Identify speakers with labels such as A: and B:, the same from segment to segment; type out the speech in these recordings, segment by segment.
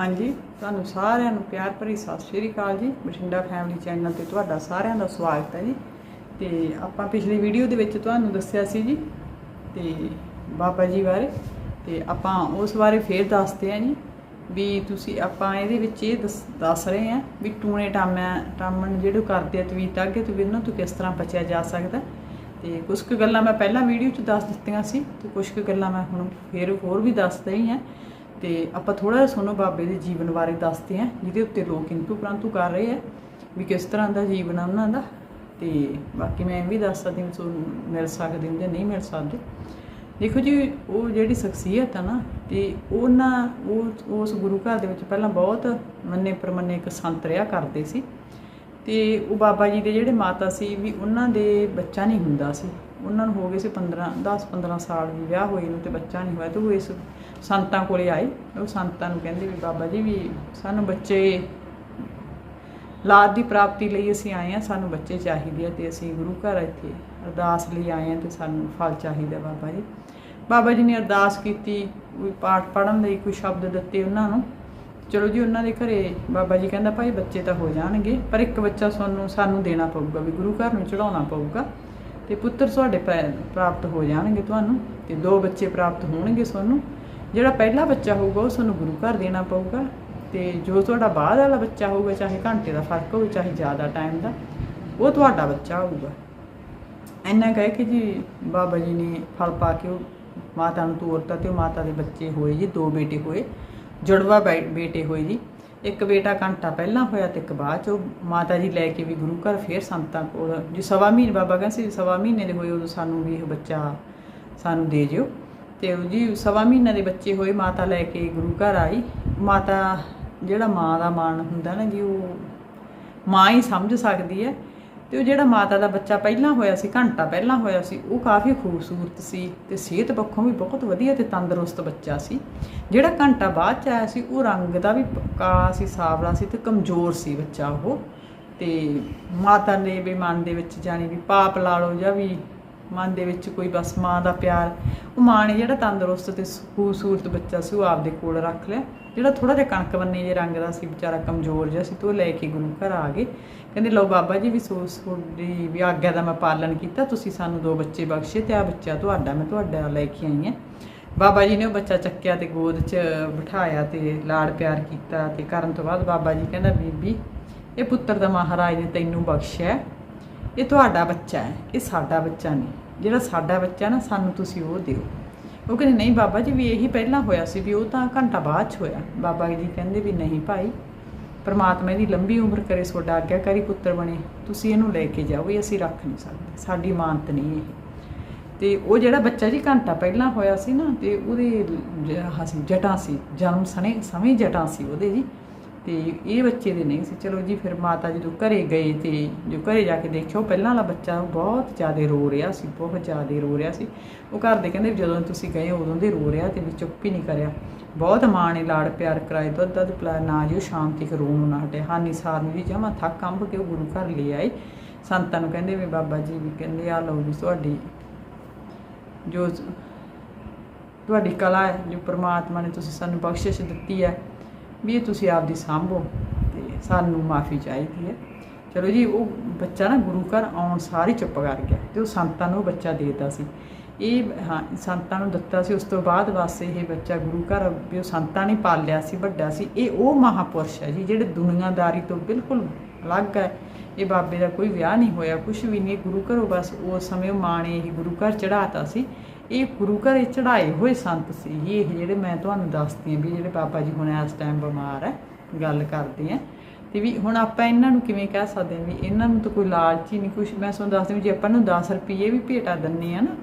A: ਹਾਂਜੀ, ਤੁਹਾਨੂੰ ਸਾਰਿਆਂ ਨੂੰ ਪਿਆਰ ਭਰੀ ਸਤਿ ਸ਼੍ਰੀ ਅਕਾਲ ਜੀ। ਬਠਿੰਡਾ ਫੈਮਿਲੀ ਚੈਨਲ ਤੇ ਤੁਹਾਡਾ ਸਾਰਿਆਂ ਦਾ ਸਵਾਗਤ ਹੈ ਜੀ। ਤੇ ਆਪਾਂ ਪਿਛਲੀ ਵੀਡੀਓ ਦੇ ਵਿੱਚ ਤੁਹਾਨੂੰ ਦੱਸਿਆ ਸੀ ਜੀ, ਤੇ ਬਾਬਾ ਜੀ ਬਾਰੇ। ਤੇ ਆਪਾਂ ਉਸ ਬਾਰੇ ਫੇਰ ਦੱਸਦੇ ਹਾਂ ਜੀ, ਵੀ ਤੁਸੀਂ ਆਪਾਂ ਇਹਦੇ ਵਿੱਚ ਇਹ ਦੱਸ- ਦੱਸ ਰਹੇ ਹਾਂ ਵੀ ਟੂਣੇ ਟਾਮਿਆਂ, ਟਾਮਣ ਜਿਹੜੇ ਕਰਦੇ ਆ ਤਵੀਤ ਅੱਗੇ ਤੋਂ ਵੀ ਉਹਨਾਂ ਤੋਂ ਕਿਸ ਤਰ੍ਹਾਂ ਬਚਿਆ ਜਾ ਸਕਦਾ। ਤੇ ਕੁਝ ਕੁ ਗੱਲਾਂ ਮੈਂ ਪਹਿਲਾਂ ਵੀਡੀਓ 'ਚ ਦੱਸ ਦਿੱਤੀਆਂ ਸੀ, ਤੇ ਕੁਝ ਕੁ ਗੱਲਾਂ ਮੈਂ ਹੁਣ ਫੇਰ ਹੋਰ ਵੀ ਦੱਸ ਰਹੀ ਹਾਂ। ਤੇ ਆਪਾਂ ਥੋੜਾ ਜਿਹਾ ਸੁਣੋ ਬਾਬੇ ਦੇ ਜੀਵਨ ਬਾਰੇ ਦੱਸਦੇ ਹਾਂ, ਜਿਹਦੇ ਉੱਤੇ ਲੋਕ ਇੰਤੂ ਪ੍ਰੰਤੂ ਕਰ ਰਹੇ ਆ, ਵੀ ਕਿਸ ਤਰ੍ਹਾਂ ਦਾ ਜੀਵਨ ਆ ਉਹਨਾਂ ਦਾ। ਤੇ ਬਾਕੀ ਮੈਂ ਇਹ ਵੀ ਦੱਸ ਸਕਦੀ ਹਾਂ ਤੁਹਾਨੂੰ ਮਿਲ ਸਕਦੇ ਹੁੰਦੇ, ਨਹੀਂ ਮਿਲ ਸਕਦੇ। ਦੇਖੋ ਜੀ, ਉਹ ਜਿਹੜੀ ਸ਼ਖਸੀਅਤ ਆ ਨਾ, ਤੇ ਉਹਨਾਂ, ਉਹ, ਉਸ ਗੁਰੂ ਘਰ ਦੇ ਵਿੱਚ ਪਹਿਲਾਂ ਬਹੁਤ ਮੰਨੇ ਪਰਮੰਨੇ ਇੱਕ ਸੰਤ ਰਿਹਾ ਕਰਦੇ ਸੀ। ਤੇ ਉਹ ਬਾਬਾ ਜੀ ਦੇ ਜਿਹੜੇ ਮਾਤਾ ਸੀ ਵੀ ਉਹਨਾਂ ਦੇ ਬੱਚਾ ਨਹੀਂ ਹੁੰਦਾ ਸੀ। ਉਹਨਾਂ ਨੂੰ ਹੋ ਗਏ ਸੀ 15 10 15 ਸਾਲ ਵੀ ਵਿਆਹ ਹੋਏ ਨੂੰ ਤੇ ਬੱਚਾ ਨਹੀਂ ਹੋਇਆ ਤੇ ਉਹ ਇਸ ਸੰਤਾਂ ਕੋਲੇ ਆਏ। ਉਹ ਸੰਤਾਂ ਨੂੰ ਕਹਿੰਦੇ ਵੀ ਬਾਬਾ ਜੀ ਵੀ ਸਾਨੂੰ ਬੱਚੇ ਲਾਦ ਦੀ ਪ੍ਰਾਪਤੀ ਲਈ ਅਸੀਂ ਆਏ ਆ ਸਾਨੂੰ ਬੱਚੇ ਚਾਹੀਦੇ ਆ ਤੇ ਅਸੀਂ ਗੁਰੂ ਘਰ ਇੱਥੇ। ਅਰਦਾਸ ਲਈ ਆਏ ਆ ਤੇ ਸਾਨੂੰ ਫਲ ਚਾਹੀਦਾ ਬਾਬਾ ਜੀ। ਬਾਬਾ ਜੀ ਨੇ ਅਰਦਾਸ ਕੀਤੀ, ਕੋਈ ਪਾਠ ਪੜਨ ਲਈ ਕੋਈ ਸ਼ਬਦ ਦਿੱਤੇ ਉਹਨਾਂ ਨੂੰ। ਚਲੋ ਜੀ, ਉਹਨਾਂ ਦੇ ਘਰੇ ਬਾਬਾ ਜੀ ਕਹਿੰਦਾ, ਭਾਈ ਬੱਚੇ ਤਾਂ ਹੋ ਜਾਣਗੇ, ਪਰ ਇੱਕ ਬੱਚਾ ਤੁਹਾਨੂੰ ਸਾਨੂੰ ਦੇਣਾ ਪਊਗਾ ਵੀ ਗੁਰੂ ਘਰ ਨੂੰ ਚੜਾਉਣਾ ਪਊਗਾ। ਤੇ ਪੁੱਤਰ ਤੁਹਾਡੇ ਪੈ- ਪ੍ਰਾਪਤ ਹੋ ਜਾਣਗੇ ਤੁਹਾਨੂੰ ਤੇ ਦੋ ਬੱਚੇ ਪ੍ਰਾਪਤ ਹੋਣਗੇ ਤੁਹਾਨੂੰ। ਜਿਹੜਾ ਪਹਿਲਾ ਬੱਚਾ ਹੋਊਗਾ ਉਹ ਤੁਹਾਨੂੰ ਗੁਰੂ ਘਰ ਦੇਣਾ ਪਊਗਾ ਤੇ ਜੋ ਤੁਹਾਡਾ ਬਾਅਦ ਵਾਲਾ ਬੱਚਾ ਹੋਊਗਾ, ਚਾਹੇ ਘੰਟੇ ਦਾ ਫ਼ਰਕ ਹੋਵੇ, ਚਾਹੇ ਜ਼ਿਆਦਾ ਟਾਈਮ ਦਾ, ਉਹ ਤੁਹਾਡਾ ਬੱਚਾ ਹੋਊਗਾ। ਇੰਨਾ ਕਹਿ ਕੇ ਜੀ ਬਾਬਾ ਜੀ ਨੇ ਫਲ ਪਾ ਕੇ ਉਹ ਮਾਤਾ ਨੂੰ ਤੋਰਤਾ ਤੇ ਉਹ ਮਾਤਾ ਦੇ ਬੱਚੇ ਹੋਏ ਜੀ, ਦੋ ਬੇਟੇ ਹੋਏ, ਜੁੜਵਾ ਬੈ- ਬੇਟੇ ਹੋਏ ਜੀ। ਇੱਕ ਬੇਟਾ ਘੰਟਾ ਪਹਿਲਾਂ ਹੋਇਆ ਤੇ ਇੱਕ ਬਾਅਦ ਚ ਉਹ ਮਾਤਾ ਜੀ ਲੈ ਕੇ ਵੀ ਗੁਰੂ ਘਰ ਫੇਰ ਸੰਤਾਂ ਕੋਲ, ਜੀ ਸਵਾ ਮਹੀਨੇ, ਬਾਬਾ ਕਹਿੰਦੇ ਸੀ ਸਵਾ ਮਹੀਨੇ ਦੇ ਹੋਏ ਉਦੋਂ ਸਾਨੂੰ ਵੀ ਇਹ ਬੱਚਾ ਸਾਨੂੰ ਦੇ ਜਿਓ। ਤੇ ਉਹ ਜੀ ਸਵਾ ਮਹੀਨੇ ਦੇ ਬੱਚੇ ਹੋਏ ਮਾਤਾ ਲੈ ਕੇ ਗੁਰੂ ਘਰ ਆਈ। ਮਾਤਾ ਜਿਹੜਾ ਮਾਂ ਦਾ ਮਾਣ ਹੁੰਦਾ ਨਾ ਜੀ, ਉਹ ਮਾਂ ਹੀ ਸਮਝ ਸਕਦੀ ਹੈ। ਤੇ ਉਹ ਜਿਹੜਾ ਮਾਤਾ ਦਾ ਬੱਚਾ ਪਹਿਲਾਂ ਹੋਇਆ ਸੀ, ਘੰਟਾ ਪਹਿਲਾਂ ਹੋਇਆ ਸੀ, ਉਹ ਕਾਫੀ ਖੂਬਸੂਰਤ ਸੀ ਤੇ ਸਿਹਤ ਪੱਖੋਂ ਵੀ ਬਹੁਤ ਵਧੀਆ ਤੇ ਤੰਦਰੁਸਤ ਬੱਚਾ ਸੀ। ਜਿਹੜਾ ਘੰਟਾ ਬਾਅਦ ਚ ਆਇਆ ਸੀ, ਉਹ ਰੰਗ ਦਾ ਵੀ ਕਾਲਾ ਸੀ, ਸਾਵਲਾ ਸੀ ਤੇ ਕਮਜ਼ੋਰ ਸੀ ਬੱਚਾ ਉਹ। ਤੇ ਮਾਤਾ ਨੇ ਵੀ ਮਨ ਦੇ ਵਿੱਚ ਜਾਣੀ ਵੀ ਪਾਪ ਲਾ ਲਓ ਜਾਂ ਵੀ ਮਨ ਦੇ ਵਿੱਚ ਕੋਈ ਬਸ ਮਾਂ ਦਾ ਪਿਆਰ, ਉਹ ਮਾਂ ਨੇ ਜਿਹੜਾ ਤੰਦਰੁਸਤ ਤੇ ਖੂਬਸੂਰਤ ਬੱਚਾ ਸੀ, ਉਹ ਆਪਦੇ ਕੋਲ ਰੱਖ ਲਿਆ। ਜਿਹੜਾ ਥੋੜਾ ਜਿਹਾ ਕਣਕ ਬੰਨੇ ਜੇ ਰੰਗ ਦਾ ਸੀ, ਵਿਚਾਰਾ ਕਮਜ਼ੋਰ ਜਿਹਾ ਸੀ, ਤੇ ਉਹ ਲੈ ਕੇ ਗੁਰੂ ਘਰ ਆ ਗਏ। ਕਹਿੰਦੇ, ਲਓ ਬਾਬਾ ਜੀ, ਵੀ ਸੋਸ ਤੁਹਾਡੀ, ਵੀ ਆਗਿਆ ਦਾ ਮੈਂ ਪਾਲਣ ਕੀਤਾ, ਤੁਸੀਂ ਸਾਨੂੰ ਦੋ ਬੱਚੇ ਬਖਸ਼ੇ ਤੇ ਆ ਬੱਚਾ ਤੁਹਾਡਾ, ਮੈਂ ਤੁਹਾਡਾ ਲੈ ਕੇ ਆਈ ਹਾਂ। ਬਾਬਾ ਜੀ ਨੇ ਉਹ ਬੱਚਾ ਚੱਕਿਆ ਤੇ ਗੋਦ 'ਚ ਬਿਠਾਇਆ ਤੇ ਲਾੜ ਪਿਆਰ ਕੀਤਾ ਤੇ ਕਰਨ ਤੋਂ ਬਾਅਦ ਬਾਬਾ ਜੀ ਕਹਿੰਦਾ, ਬੀਬੀ, ਇਹ ਪੁੱਤਰ ਦਾ ਮਹਾਰਾਜ ਨੇ ਤੈਨੂੰ ਬਖਸ਼ਿਆ। ਇਹ ਤੁਹਾਡਾ ਬੱਚਾ ਹੈ, ਇਹ ਸਾਡਾ ਬੱਚਾ ਨਹੀਂ। ਜਿਹੜਾ ਸਾਡਾ ਬੱਚਾ ਨਾ, ਸਾਨੂੰ ਤੁਸੀਂ ਉਹ ਦਿਓ। ਉਹ ਕਹਿੰਦੇ, ਨਹੀਂ ਬਾਬਾ ਜੀ, ਵੀ ਇਹੀ ਪਹਿਲਾਂ ਹੋਇਆ ਸੀ ਵੀ ਉਹ ਤਾਂ ਘੰਟਾ ਬਾਅਦ ਚ ਹੋਇਆ। ਬਾਬਾ ਜੀ ਕਹਿੰਦੇ ਵੀ, ਨਹੀਂ ਭਾਈ, ਪਰਮਾਤਮਾ ਦੀ ਲੰਬੀ ਉਮਰ ਕਰੇ, ਤੁਹਾਡਾ ਆਗਿਆਕਾਰੀ ਪੁੱਤਰ ਬਣੇ। ਤੁਸੀਂ ਇਹਨੂੰ ਲੈ ਕੇ ਜਾਓ, ਇਹ ਅਸੀਂ ਰੱਖ ਨਹੀਂ ਸਕਦੇ। ਸਾਡੀ ਮਾਨਤ ਨਹੀਂ ਇਹ। ਤੇ ਉਹ ਜਿਹੜਾ ਬੱਚਾ ਜੀ ਘੰਟਾ ਪਹਿਲਾਂ ਹੋਇਆ ਸੀ ਨਾ, ਤੇ ਉਹਦੇ ਜ- ਜਟਾਂ ਸੀ, ਜਨਮ ਸਣੇ, ਸਮੇਂ ਜਟਾਂ ਸੀ ਉਹਦੇ ਜੀ। ਤੇ ਇਹ ਬੱਚੇ ਦੇ ਨਹੀਂ ਸੀ। ਚਲੋ ਜੀ, ਫਿਰ ਮਾਤਾ ਜਦੋਂ ਘਰੇ ਗਏ ਤੇ ਜੋ ਘਰੇ ਜਾ ਕੇ ਦੇਖਿਓ ਪਹਿਲਾਂ ਵਾਲਾ ਬੱਚਾ ਬਹੁਤ ਜ਼ਿਆਦਾ ਰੋ ਰਿਹਾ ਸੀ, ਬਹੁਤ ਜ਼ਿਆਦਾ ਰੋ ਰਿਹਾ ਸੀ। ਉਹ ਘਰ ਦੇ ਕਹਿੰਦੇ ਵੀ ਜਦੋਂ ਤੁਸੀਂ ਗਏ, ਉਦੋਂ ਦੇ ਰੋ ਰਿਹਾ ਤੇ ਵੀ ਚੁੱਪ ਹੀ ਨਹੀਂ ਕਰਿਆ। ਬਹੁਤ ਮਾਂ ਨੇ ਲਾੜ ਪਿਆਰ ਕਰਾਏ, ਦੁੱਧ ਦੁੱਧ ਪਿਲਾਇਆ ਨਾ ਜੀ, ਉਹ ਸ਼ਾਮ ਤੱਕ ਨੂੰ ਨਾ ਹਟੇ ਹਾਨੀ ਸਾਰ ਨੂੰ ਵੀ ਜਮਾ ਥੱਕ ਕੰਬ ਕੇ ਉਹ ਗੁਰੂ ਘਰ ਲੈ ਆਏ। ਸੰਤਾਂ ਨੂੰ ਕਹਿੰਦੇ ਵੀ ਬਾਬਾ ਜੀ ਵੀ ਕਹਿੰਦੇ ਆ ਲਓ ਵੀ ਤੁਹਾਡੀ ਜੋ ਤੁਹਾਡੀ ਕਲਾ ਹੈ, ਜੋ ਪ੍ਰਮਾਤਮਾ ਨੇ ਤੁਸੀਂ ਸਾਨੂੰ ਬਖਸ਼ਿਸ਼ ਦਿੱਤੀ ਹੈ ਵੀ ਇਹ ਤੁਸੀਂ ਆਪਦੀ ਸਾਂਭੋ ਤੇ ਸਾਨੂੰ ਮਾਫੀ ਚਾਹੀਦੀ ਹੈ। ਚਲੋ ਜੀ, ਉਹ ਬੱਚਾ ਨਾ ਗੁਰੂ ਘਰ ਆਉਣ ਸਾਰੀ ਚੁੱਪ ਕਰ ਗਿਆ ਤੇ ਉਹ ਸੰਤਾਂ ਨੂੰ ਉਹ ਬੱਚਾ ਦੇਤਾ ਸੀ। ਇਹ ਹਾਂ, ਸੰਤਾਂ ਨੂੰ ਦਿੱਤਾ ਸੀ, ਉਸ ਤੋਂ ਬਾਅਦ ਵਾਸਤੇ ਇਹ ਬੱਚਾ ਗੁਰੂ ਘਰ ਵੀ ਉਹ ਸੰਤਾਂ ਨੇ ਪਾਲਿਆ ਸੀ, ਵੱਡਾ ਸੀ। ਇਹ ਉਹ ਮਹਾਪੁਰਸ਼ ਹੈ ਜੀ, ਜਿਹੜੇ ਦੁਨੀਆਦਾਰੀ ਤੋਂ ਬਿਲਕੁਲ ਅਲੱਗ ਹੈ। ਇਹ ਬਾਬੇ ਦਾ ਕੋਈ ਵਿਆਹ ਨਹੀਂ ਹੋਇਆ ਕੁਝ ਵੀ ਨਹੀਂ, ਗੁਰੂ ਘਰੋਂ ਬਸ ਉਸ ਸਮੇਂ ਉਹ ਮਾਂ ਨੇ ਇਹ ਗੁਰੂ ਘਰ ਚੜਾਤਾ ਸੀ। ਇਹ ਗੁਰੂ ਘਰੇ ਚੜਾਏ ਹੋਏ ਸੰਤ ਸੀ। ਇਹ ਜਿਹੜੇ ਮੈਂ ਤੁਹਾਨੂੰ ਦੱਸਦੀ ਹਾਂ ਵੀ ਜਿਹੜੇ ਬਾਬਾ ਜੀ ਹੁਣ ਇਸ ਟਾਈਮ ਬਿਮਾਰ ਹੈ, ਗੱਲ ਕਰਦੇ ਆ। ਤੇ ਵੀ ਹੁਣ ਆਪਾਂ ਇਹਨਾਂ ਨੂੰ ਕਿਵੇਂ ਕਹਿ ਸਕਦੇ ਹਾਂ ਵੀ ਇਹਨਾਂ ਨੂੰ ਤਾਂ ਕੋਈ ਲਾਲਚ ਹੀ ਨਹੀਂ ਕੁਝ ਮੈਂ ਤੁਹਾਨੂੰ ਦੱਸਦੀ ਵੀ ਜੇ ਆਪਾਂ ਨੂੰ 10 ਰੁਪਏ ਵੀ ਭੇਟਾ ਦਿੰਨੇ ਆ ਨਾ,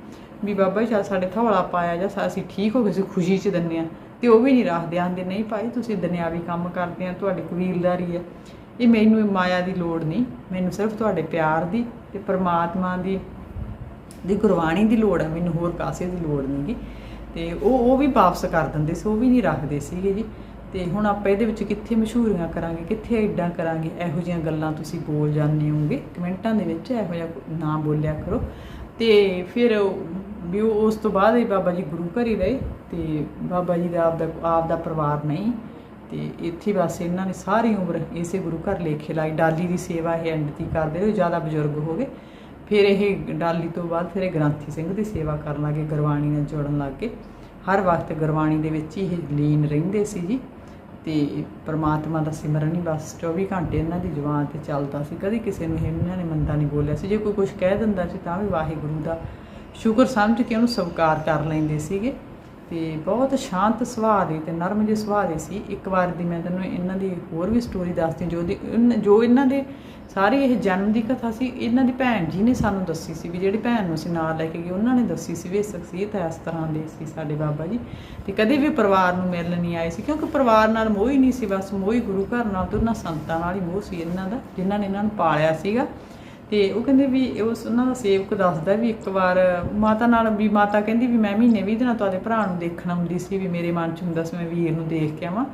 A: ਵੀ ਬਾਬਾ ਜੀ ਚੱਲ ਸਾਡੇ ਥੋੜਾ ਪਾਇਆ ਜਾਂ ਅਸੀਂ ਠੀਕ ਹੋ ਗਏ ਸੀ ਖੁਸ਼ੀ 'ਚ ਦਿੰਨੇ ਆ ਤੇ ਉਹ ਵੀ ਨਹੀਂ ਰੱਖਦੇ, ਆਂਦੇ, ਨਹੀਂ ਭਾਈ, ਤੁਸੀਂ ਦੁਨਿਆਵੀ ਕੰਮ ਕਰਦੇ ਆ, ਤੁਹਾਡੀ ਕਬੀਲਦਾਰੀ ਹੈ। ਇਹ ਮੈਨੂੰ ਮਾਇਆ ਦੀ ਲੋੜ ਨਹੀਂ। ਮੈਨੂੰ ਸਿਰਫ ਤੁਹਾਡੇ ਪਿਆਰ ਦੀ ਤੇ ਪਰਮਾਤਮਾ ਦੀ ਦੀ ਗੁਰਬਾਣੀ ਦੀ ਲੋੜ ਹੈ, ਮੈਨੂੰ ਹੋਰ ਕਾਸੇ ਦੀ ਲੋੜ ਨਹੀਂਗੀ ਤੇ ਉਹ ਉਹ ਵੀ ਵਾਪਸ ਕਰ ਦਿੰਦੇ ਸੀ, ਉਹ ਵੀ ਨਹੀਂ ਰੱਖਦੇ ਸੀਗੇ ਜੀ। ਤੇ ਹੁਣ ਆਪਾਂ ਇਹਦੇ ਵਿੱਚ ਕਿੱਥੇ ਮਸ਼ਹੂਰੀਆਂ ਕਰਾਂਗੇ, ਕਿੱਥੇ ਐਡਾਂ ਕਰਾਂਗੇ, ਇਹੋ ਜਿਹੀਆਂ ਗੱਲਾਂ ਤੁਸੀਂ ਬੋਲ ਜਾਂਦੇ ਹੋਗੇ ਕਮੈਂਟਾਂ ਦੇ ਵਿੱਚ ਇਹੋ ਜਿਹਾ ਨਾ ਬੋਲਿਆ ਕਰੋ। ਤੇ ਫਿਰ ਵੀ ਉਹ- ਉਸ ਤੋਂ ਬਾਅਦ ਹੀ ਬਾਬਾ ਜੀ ਗੁਰੂ ਘਰ ਹੀ ਰਹੇ ਤੇ ਬਾਬਾ ਜੀ ਦਾ ਆਪ ਦਾ ਆਪ ਦਾ ਪਰਿਵਾਰ ਨਹੀਂ। ਤੇ ਇੱਥੇ ਬਸ ਇਹਨਾਂ ਨੇ ਸਾਰੀ ਉਮਰ ਇਸੇ ਗੁਰੂ ਘਰ ਲੇਖੇ ਲਾਈ ਡਾਲੀ ਦੀ ਸੇਵਾ ਇਹ ਐਂਡ ਤੀ ਕਰਦੇ ਰਹੇ ਜ਼ਿਆਦਾ ਬਜ਼ੁਰਗ ਹੋ ਗਏ। ਫਿਰ ਇਹ ਡਾਲੀ ਤੋਂ ਬਾਅਦ ਫਿਰ ਇਹ ਗ੍ਰੰਥੀ ਸਿੰਘ ਦੀ ਸੇਵਾ ਕਰਨ ਲੱਗੇ, ਗੁਰਬਾਣੀ ਨਾਲ ਜੁੜਨ ਲੱਗੇ। ਹਰ ਵਕਤ ਗੁਰਬਾਣੀ ਦੇ ਵਿੱਚ ਹੀ ਇਹ ਲੀਨ ਰਹਿੰਦੇ ਸੀ ਜੀ। ਤੇ ਪ੍ਰਮਾਤਮਾ ਦਾ ਸਿਮਰਨ ਹੀ ਬਸ 24 ਘੰਟੇ ਇਹਨਾਂ ਦੀ ਜ਼ੁਬਾਨ ਤੇ ਚੱਲਦਾ ਸੀ। ਕਦੀ ਕਿਸੇ ਨੂੰ ਇਹਨਾਂ ਨੇ ਮੰਦਾ ਨਹੀਂ ਬੋਲਿਆ ਸੀ। ਜੇ ਕੋਈ ਕੁਝ ਕਹਿ ਦਿੰਦਾ ਸੀ ਤਾਂ ਵੀ ਵਾਹਿਗੁਰੂ ਦਾ ਸ਼ੁਕਰ ਸਮਝ ਕੇ ਉਹਨੂੰ ਸਵੀਕਾਰ ਕਰ ਲੈਂਦੇ ਸੀਗੇ। ਤੇ ਬਹੁਤ ਸ਼ਾਂਤ ਸੁਭਾਅ ਦੀ ਤੇ ਨਰਮ ਜਿਹੇ ਸੁਭਾਅ ਦੀ ਸੀ। ਇੱਕ ਵਾਰ ਦੀ ਮੈਂ ਤੈਨੂੰ ਇਹਨਾਂ ਦੀ ਹੋਰ ਵੀ ਸਟੋਰੀ ਦੱਸਦੀ ਜੋ ਦੀ ਜੋ ਇਹਨਾਂ ਦੇ ਸਾਰੀ ਇਹ ਜਨਮ ਦੀ ਕਥਾ ਸੀ, ਇਹਨਾਂ ਦੀ ਭੈਣ ਜੀ ਨੇ ਸਾਨੂੰ ਦੱਸੀ ਸੀ ਵੀ ਜਿਹੜੀ ਭੈਣ ਨੂੰ ਅਸੀਂ ਨਾਲ ਲੈ ਕੇ ਗਏ, ਉਹਨਾਂ ਨੇ ਦੱਸੀ ਸੀ ਵੀ ਇਹ ਸ਼ਖਸੀਅਤ ਇਸ ਤਰ੍ਹਾਂ ਦੇ ਸੀ ਸਾਡੇ ਬਾਬਾ ਜੀ। ਤੇ ਕਦੇ ਵੀ ਪਰਿਵਾਰ ਨੂੰ ਮਿਲਣ ਨਹੀਂ ਆਏ ਸੀ, ਕਿਉਂਕਿ ਪਰਿਵਾਰ ਨਾਲ ਮੋਹ ਹੀ ਨਹੀਂ ਸੀ, ਬਸ ਮੋਹ ਹੀ ਗੁਰੂ ਘਰ ਨਾਲ ਤੇ ਉਹਨਾਂ ਸੰਤਾਂ ਨਾਲ ਹੀ ਮੋਹ ਸੀ ਇਹਨਾਂ ਦਾ, ਜਿਨ੍ਹਾਂ ਨੇ ਇਹਨਾਂ ਨੂੰ ਪਾਲਿਆ ਸੀਗਾ। ਤੇ ਉਹ ਕਹਿੰਦੇ ਵੀ ਉਸ ਉਹਨਾਂ ਦਾ ਸੇਵਕ ਦੱਸਦਾ ਵੀ ਇੱਕ ਵਾਰ ਮਾਤਾ ਨਾਲ ਵੀ ਮਾਤਾ ਕਹਿੰਦੀ ਵੀ ਮੈਂ ਮਹੀਨੇ 20 ਦਿਨਾਂ ਤੁਹਾਡੇ ਭਰਾ ਨੂੰ ਦੇਖਣ ਆਉਂਦੀ ਸੀ ਵੀ ਮੇਰੇ ਮਨ ਚ ਹੁੰਦਾ ਸੀ ਮੈਂ ਵੀਰ ਨੂੰ ਦੇਖ ਕੇ ਆਵਾਂ।